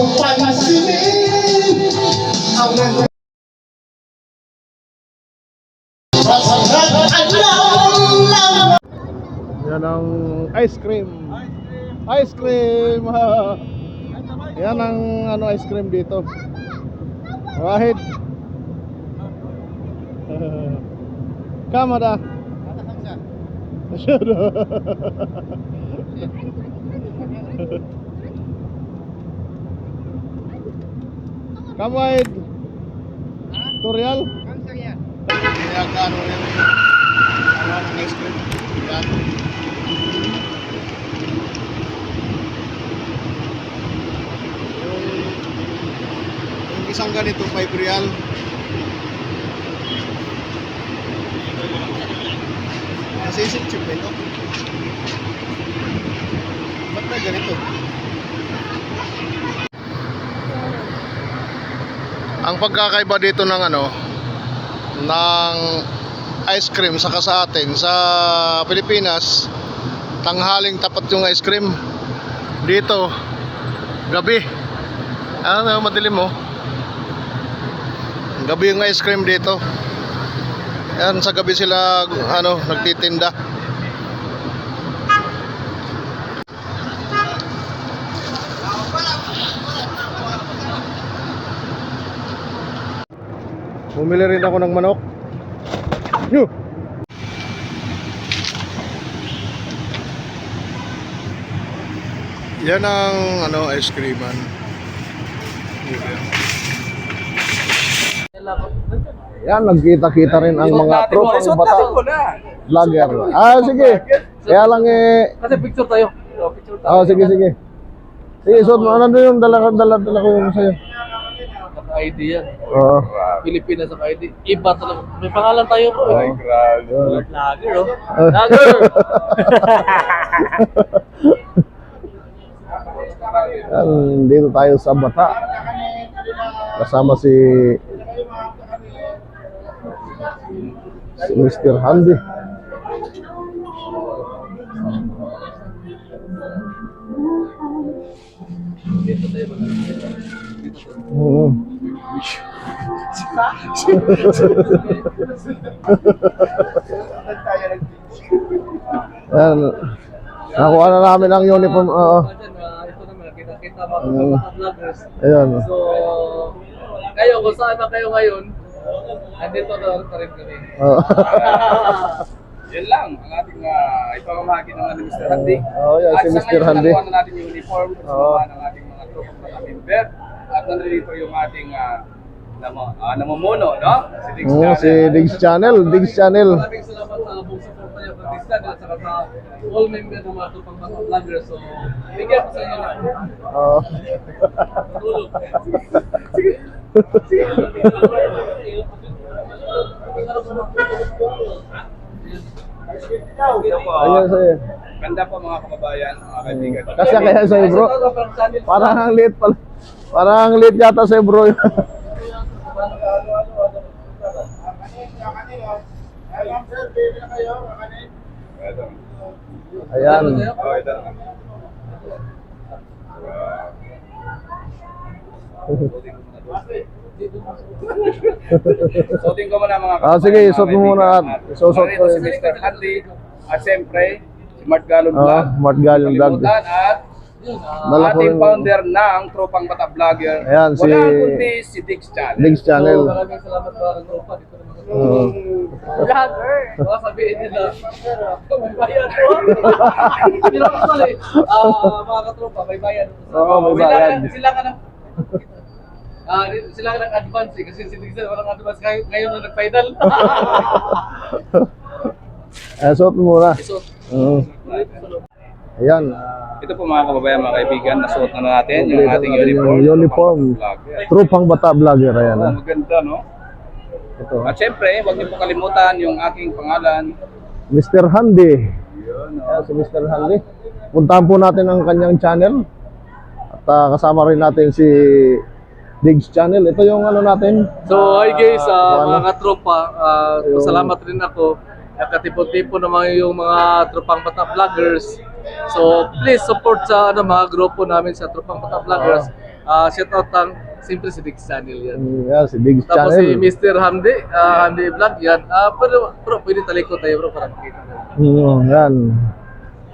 kong pansinin Ang Yan ang ice cream. Ice cream. Yan ang ano ice cream dito. Wahid. Kamada. Masyado. Wide. Tutorial. Yan. Yung isang ganito 5 real. Kasi isip chip ito. Ba't ganito? Ang pagkakaiba dito ng ano ng ice cream saka sa atin sa Pilipinas tanghaling tapat yung ice cream. Dito gabi. Ano madilim mo gabi yung ice cream dito. Yan sa gabi sila ano nagtitinda Bumili rin ako ng manok. Yo! Yan ang ano ice creaman. Yan, nagkita-kita rin ang mga tropang bata vlogger. Ah, sige. Kaya lang eh, Kasi picture tayo. So, picture tayo. oh, sige, sige. Sige, so, ano yung dala, dala, dala ko yung sa'yo? Naka-ID yan. Oo. Pilipinas sa ID. Iba talaga. May pangalan tayo. Oh. eh. Yun. Vlogger oh. Ah. Vlogger! Yan, dito tayo sa Bata. Kasama si si Mr. Handy. Dito tayo ba? Oo. Yan. Nakuha na namin ang uniform. Oo. Ah. Kita-kita mga vloggers. Ayan. So, kayo kung saan na kayo ngayon, andito na rin kami. Oo. Yan lang, ang ating uh, ipamamahagi naman ni Mr. Handy. Oo, yan, At si sa Mr. ngayon, Handy. nakuha na natin yung uniform sa Oo. mga ng ating mga tropang mga member. At nandito yung ating uh, namo, uh, namumuno, no? Si Diggs Oo, si Diggs Channel. Diggs Channel. Maraming salamat sa buong support niyo kay Distan at saka sa all member ng mga tupang mga vloggers. So, bigyan ko sa inyo lang. Oo. Tulog. Ayan sa'yo. Ganda po mga kababayan, mga kaibigan. Kasi kaya sa'yo bro. Parang ang liit pala. Parang ang liit yata sa'yo bro. Ayan. Suotin ko muna mga Ah, sige, mga isuot mo muna isusuot ko si. Mr. Handy. At siyempre, si Mart Galon Ah, Vlog. Mart Galon Vlog. At Dala ko ating rin- founder ng Tropang Bata Vlogger. Ayan, si- Wala kundi si Diggs Channel. Diggs Channel. So, maraming salamat sa mga tropa dito naman. Oo. Vlogger! Baka sabihin nila, may bayan po. Pero actually, ah, mga katropa, may bayan. Oo, may Sila- bayan. Sila ka ng Ah, sila ka ng advance eh, kasi si Dixon walang advance ngayon, ngayon na nag-final. Eh, suot mo muna. so, Oo. Ayan. Ito po mga kababayan, mga kaibigan, nasuot na natin yung Kompleto ating natin uniform. yung uniform. Vlogger. Trupang bata vlogger. Ayan. Oh, ah. maganda, no? Ito. At syempre, huwag niyo po kalimutan yung aking pangalan. Mr. Handy. Yun, no? Ayan, si Mr. Handy. Puntahan po natin ang kanyang channel. At ah, kasama rin natin si Diggs Channel. Ito yung ano natin. so hi guys, ah, mga katropa, ah, salamat rin ako. Nakatipon-tipon naman yung mga tropang bata vloggers. So please support sa ano, mga grupo namin sa tropang bata vloggers. Ah, shout out ang siyempre si Dix Channel yan. Yan, si Diggs Tapos si Channel. Mr. Hamdi, ah, Hamdi Vlog yan. Ah, pero bro, pwede talikod tayo bro para makita mo. Mm, yan.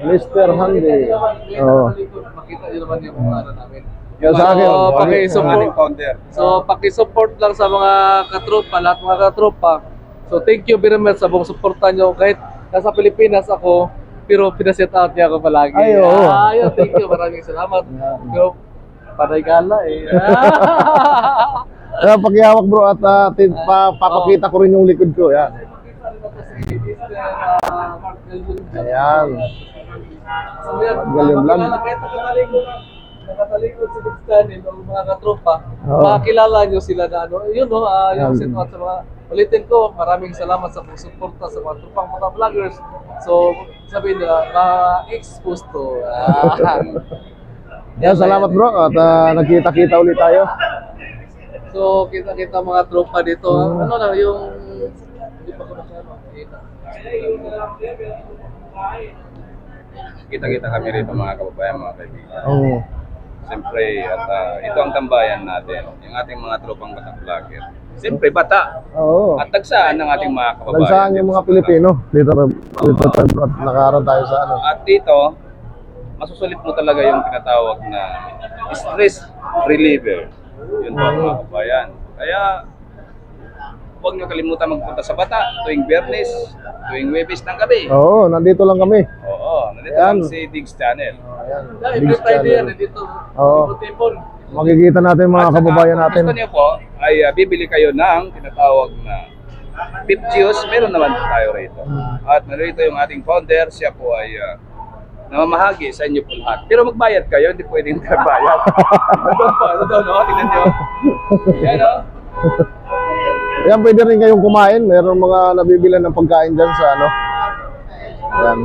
Mr. Handy. Oo. Makita nyo naman yung mga ano namin. Yan sa akin. So, paki-support, so, paki-support lang sa mga katropa, lahat mga katropa. So, thank you very much sa buong suporta nyo. Kahit nasa Pilipinas ako, pero pinaset out niya ako palagi. Ay, oo. Ah, yun, thank you. Maraming salamat. Pero, panay gala eh. Kaya pakihawak bro at uh, tin- pa, papakita ko rin yung likod ko. Yan. Ayan. So yan, Galing vlog. Nakatalikod, si Big Stanley o mga katropa, Oo. makakilala nyo sila na ano, yun no, ah, yung Yan. sit out sa mga, ulitin ko, maraming salamat sa pagsuporta sa mga tropang mga vloggers. So, sabihin nila, ma-expose to. Ah. Yan, salamat bro at uh, nagkita-kita ulit tayo. So, kita-kita mga tropa dito. Mm. Ano na, yung... Hindi pa ko masyado. Kita-kita kami rito mga kababayan, mga kaibigan. Oo. Siyempre, at ah, ito ang tambayan natin, yung ating mga tropang batang vlogger. Siyempre, bata. Oo. At tagsaan ng ating mga kababayan. Nagsaan yung mga Pilipino. Dito, dito, dito nakaroon tayo sa ano. At dito, masusulit mo talaga yung tinatawag na stress reliever. Yun po mga kabayan. Kaya, huwag nyo kalimutan magpunta sa bata tuwing Bernes, tuwing Webes ng gabi. Oo, nandito lang kami. Oo, nandito Yan. lang si Diggs Channel. Ayan. Every Diggs Friday yan, Channel. dito. Oo. Tipon-tipon. Makikita natin mga At saka, kababayan kung natin. Gusto niyo po, ay ah, bibili kayo ng tinatawag na Pip Juice. Meron naman po tayo rito. At narito yung ating founder. Siya po ay ah, namamahagi sa inyo po lahat. Pero magbayad kayo, hindi pwedeng magbayad. ano daw? Ano daw, no? Tingnan nyo. Yan, no? Ayan, pwede rin kayong kumain. Meron mga nabibilan ng pagkain dyan sa ano. Ayan.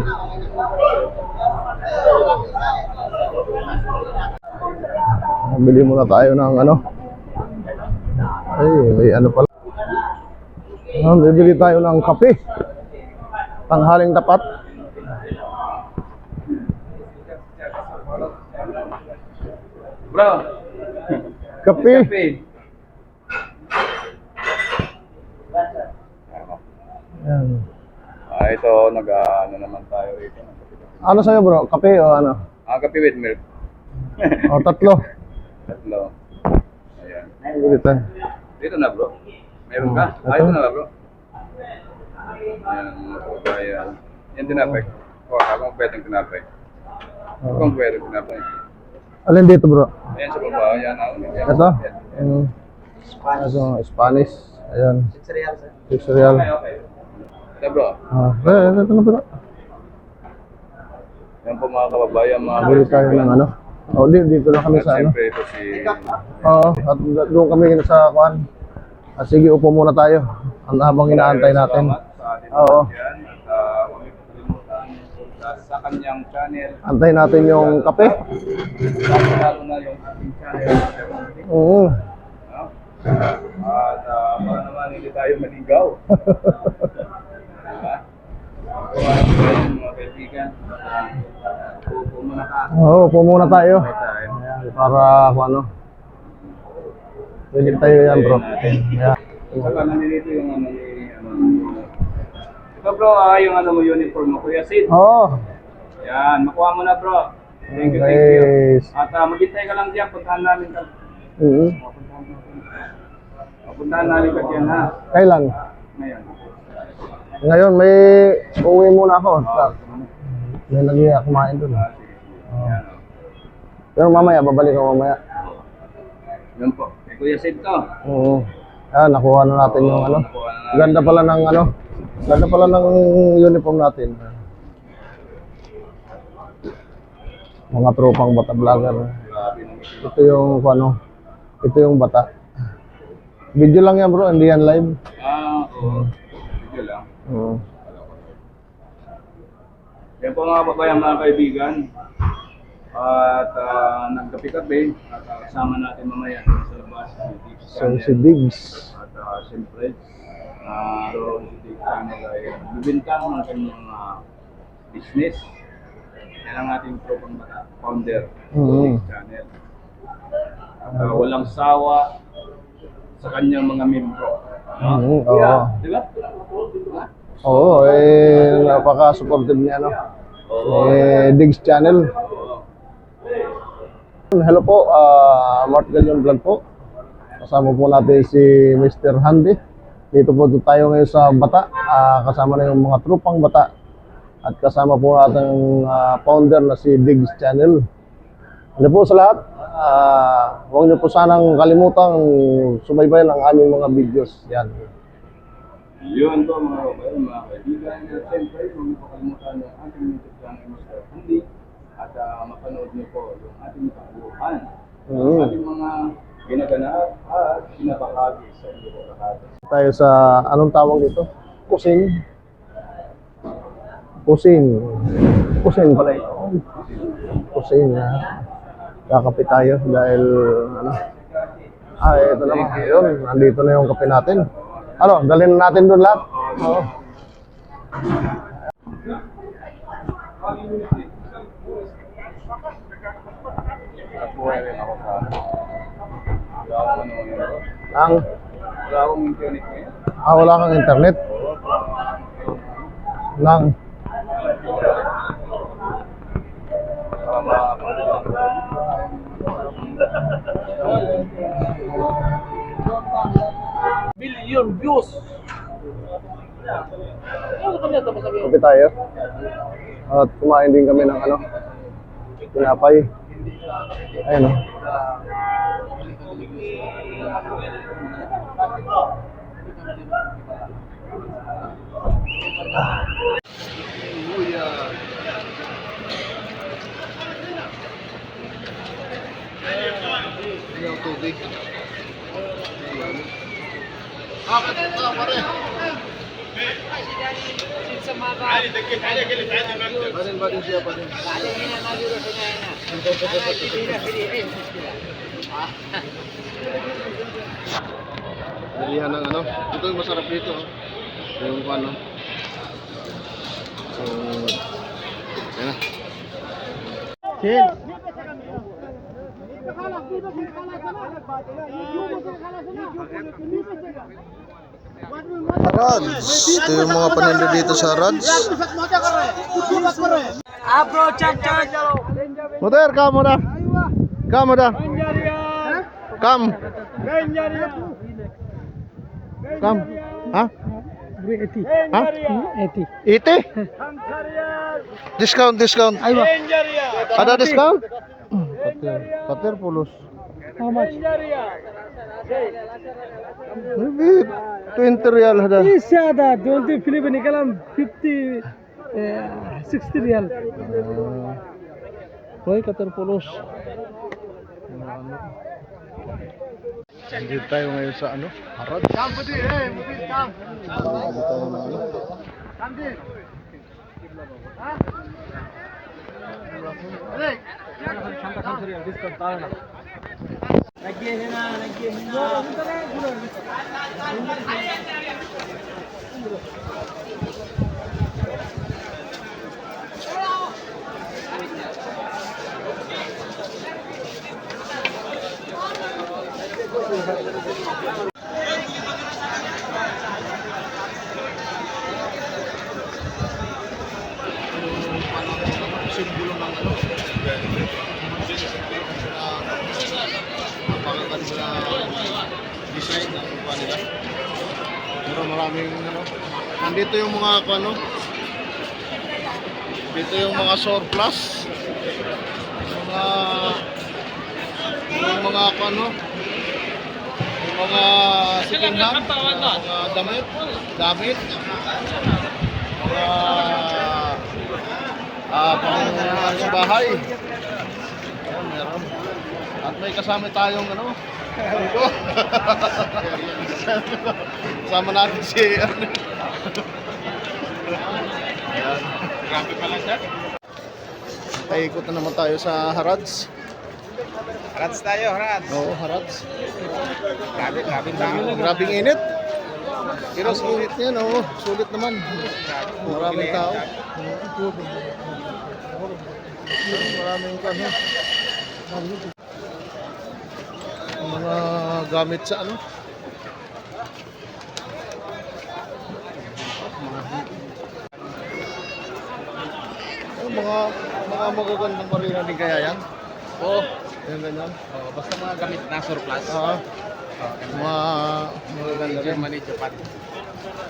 Bili muna tayo ng ano. Ay, may ano pala. Ah, bibili tayo ng kape. Tanghaling tapat. Bro, Kape. kape. Ayan. Ah, ito, nag ah, ano naman tayo rito. Ano sa'yo bro? Kape o ano? Ah, kape with milk. O tatlo. Tatlo. Ayan. Tayo. Dito na bro. Meron ka? Ito. Ah, ito na bro. Ayan, kababayan. Yan tinapay. O, akong pwedeng tinapay. Akong pwedeng tinapay. Alin dito bro? Ayan sa baba, ayan. ah, ayan. Ito? Ayan. Mm. Ito, Spanish. Ayan. Six Okay, real. okay. Ito bro. Ah, eh, ito na bro. Yan po mga kababayan, mga Bili tayo ng ano. O, di, dito na kami At sa ano. siyempre ito si... Oo, at doon kami sa kuan. Ah, sige, upo muna tayo. Ang habang inaantay natin. Oo. ah, sa kanyang channel. Antay natin yung kape. Lalo na yung ating channel. Oo. At uh, para naman hindi tayo maligaw. Oo, upo muna tayo. Ayan, para ano. Pwede tayo yan bro. Yeah. Saka nandito yung ano ni. Ito bro, ah, yung ano mo uniform mo, Kuya Sid. Oo. Yan, makuha mo na bro. Thank you, thank you. At uh, maghintay ka lang diyan, puntahan namin ka. Oo. Puntahan namin ka diyan ha. Kailan? Ngayon. Ngayon may uwi muna ako. May lagi kumain doon. Oh. Pero mamaya, babalik ako mamaya. Yan po. Kay Kuya Sid to. Oo. Ah, nakuha na natin yung ano. Nakuha na natin. Ganda pala ng ano. Ganda pala ng uniform natin. Mga tropang bata vlogger. Grabe. Ito yung kung ano. Ito yung bata. Video lang yan bro, hindi yan live. Ah, oo. Oo. Yan po mga babayan, mga kaibigan. At uh, nagkapi-kape at uh, kasama natin mamaya sa labas si So si Diggs. At uh, siyempre, uh, si Dick Channel ay bibintang ng kanyang ah, business. Yan ang ating tropang bata, founder Mhm. Dick Channel. Ah, walang sawa sa kanyang mga membro. Mm, oo. Yeah, di ba? Oo, eh, napaka-supportive niya, no? Eh, Diggs Channel. Hello po, ah Mark Galion Vlog po. Kasama po natin si Mr. Handy. Dito po tayo ngayon sa Bata. Ah, kasama na yung mga trupang Bata. At kasama po natin ah, founder na si Diggs Channel. Ano po sa lahat? Ah, huwag niyo po sanang kalimutang subaybayan ang aming mga videos. Yan. Yun po mga kabayan, mga kaibigan. At Siyempre, huwag niyo po kalimutan ang ating YouTube channel, Mr. Andy. At ah, mapanood niyo po yung ating kabuuan. Ang Mm. ating mga ginaganap at pinapakagi sa inyo po lahat. tayo sa anong tawag dito? Kusing. Kusing. Kusing pala ito. Kusing. ah. Kakapit tayo dahil ano. Ah, ito naman. Yun, nandito na yung kape natin. Ano, dalhin na natin doon lahat. Oo. At buhay rin ako sa wala akong ano yun. Ang, Wala akong internet ngayon. ah, wala kang internet. Lang. Million views! Ano kanya tapos sabi? Kape tayo. At kumain din kami ng ano, tinapay. Ayun oh. Yung tubig. Pare. Bilihan ng ano. Ito yung masarap dito. oh. Yung ano. So, yan na. Chill. Rads. Ito yung mga paninda dito sa Rads. Motor, come na. Come na. Come. Come. Ha? Ha? 80. Discount, discount. Ada discount? Petir, petir pulus. How much? Maybe 20 real ada. Iya ada, 20 Filipin nikalam 50 eh, 60 real. Woi petir pulus. Hindi tayo ngayon sa ano? Eh, ano? Napakaganda design. Pero maraming ano. Nandito yung mga ano. Dito yung mga surplus. Mga yung mga ano. Yung mga second hand. Mga damit. Damit. Mga Ah, pang ano sa bahay. Ayan, meron. At may kasama tayong ano. Kasama natin si ano. Ayan. Grabe pala siya. Ay, ikot na naman tayo sa Harads. Rats tayo, rats. Oo, Harads. Grabe, grabe tao. Grabing init. Pero sulit niya, no? Sulit naman. Maraming tao. Maraming ano. mga gamit sa ano. Mga mga magagandang marina din kaya yan. Oo. Yan ganyan. Oh, basta mga gamit na surplus. Oo. Mga magaganda rin. Germany, Japan.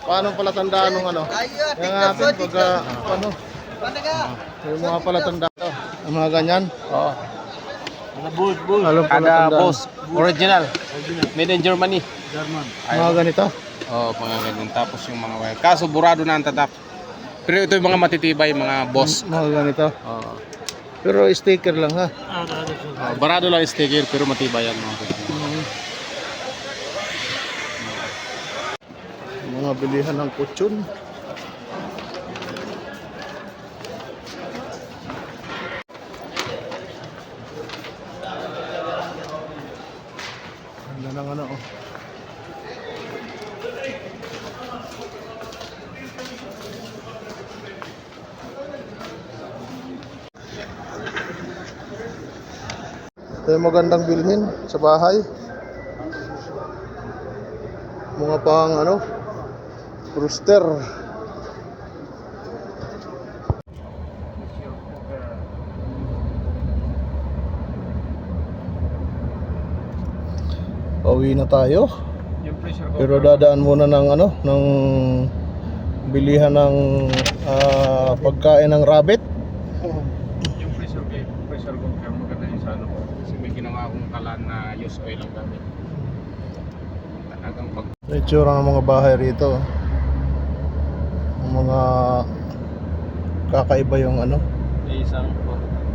Paano pala tandaan ng ano? Yung atin pag ah, ano? Yung mga pala tandaan to. Yung mga ganyan. Oo. Mga boss, boss. Alam pala tandaan. boss. Original. Made in Germany. Mga ganito. Oo, oh, mga ganyan. Tapos yung mga wire. Kaso burado na ang tatap. Pero ito yung mga matitibay, mga boss. Mga ganito. Oo. Pero sticker lang ha. Oh, barado lang yung sticker, pero matibay yan. Mga Mga bilihan ng kutsyon. Ganda ng ano oh. Ito yung magandang bilhin sa bahay. Mga pang ano, rooster. Pauwi na tayo. Pero dadaan muna ng ano, ng bilihan ng ah, pagkain ng rabbit. yung pressure cooker, pressure cooker, maganda yung sa ano ko. Kasi may ginawa akong kalan na use oil ang gamit. Talagang pag itsura ng mga bahay rito. Mga kakaiba yung ano. isang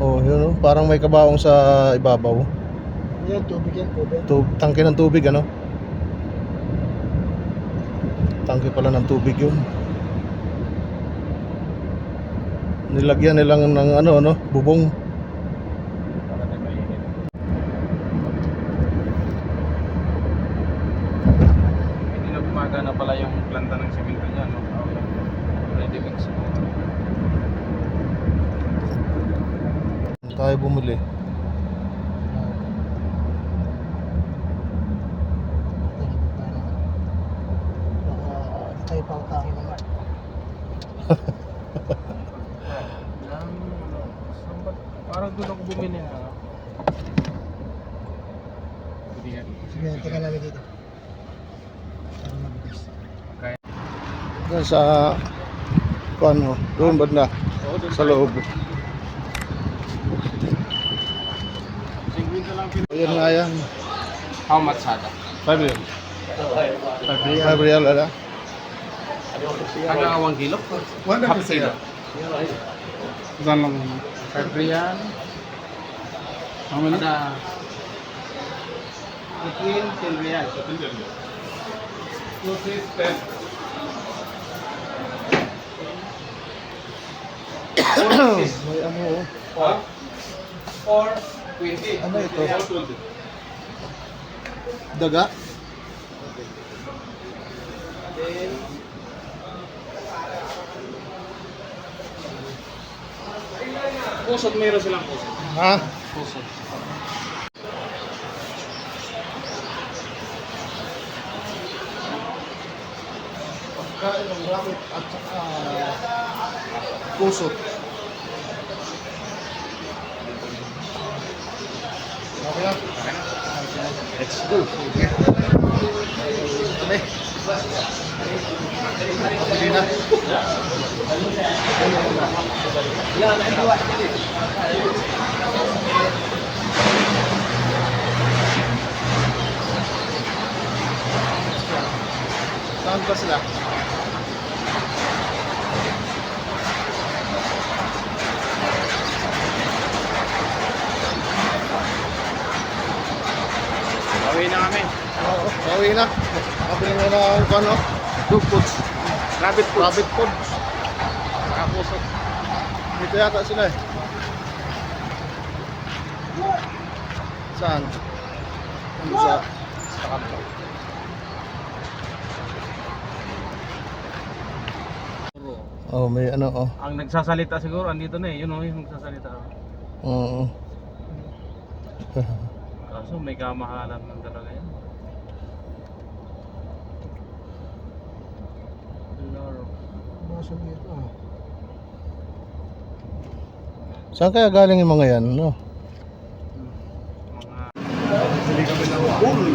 Oh, yun oh. Parang may kabaong sa ibabaw. Yan, tubig yan, tubig. Tub tangke ng tubig ano? Tangke pala ng tubig yun. Nilagyan nilang ng ano ano, bubong. para na mainit. Hindi na gumagana pala yung planta ng simento niya, no? Ready mix. Tayo bumili. Tayo pang tayo naman. Parang doon ako bumili na. Sige, teka namin dito. Doon sa paano, doon banda sa loob. Ayan nga yan. How much sada? 5 real. 5 real ala. Taga 1 kilo? Half kilo. Saan lang? 5 real. How many? Ada between 10 real. 10 real. Two, six, ten. May ano oh. Four. Four, 20. Ano ito? Daga? Pusot, mayroon silang pusot. Ha? Pusot. Pagkain ng rabbit at saka pusot. Okay na? Let's go. Kami. Saan ba sila? Bawi na kami. Oo, bawi na. Na ako ano? Dog foods. Rabbit foods. Rabbit food. Saka pusot. Dito yata sila eh. Saan? Ano sa? Sa kanto. Oh, may ano oh. Ang nagsasalita siguro, andito na eh. Yun o, yung nagsasalita. Oo. Kaso may kamahalan lang talaga yan. Laro. Nasa dito ah. Saan kaya galing yung mga yan, no? Mga Bili kami ng pool.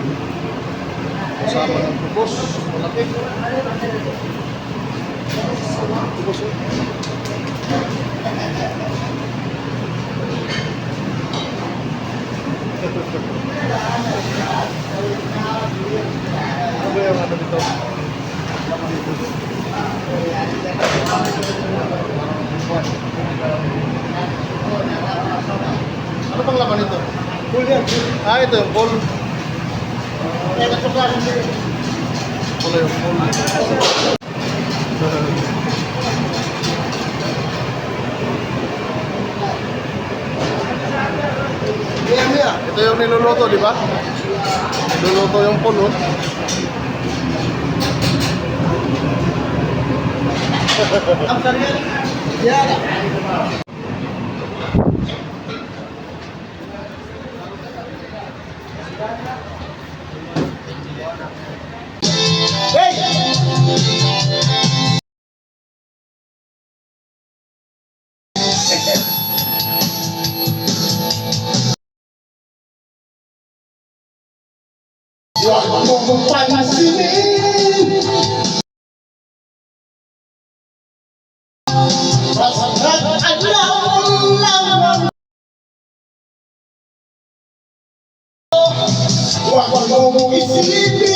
Kasama ng tubos. Malaki. Tubos eh. Ano ba yung ano dito? Ano bang laman ito? Pool yan. Ah, ito yung din. Pula yung pool. Ito yung niluluto, di ba? Niluluto yung Your? o aguardou e Felipe.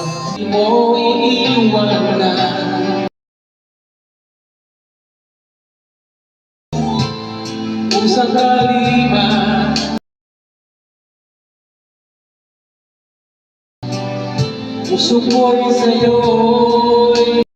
oh. mo iiwanan Kung sakali man Puso ko'y sa'yo'y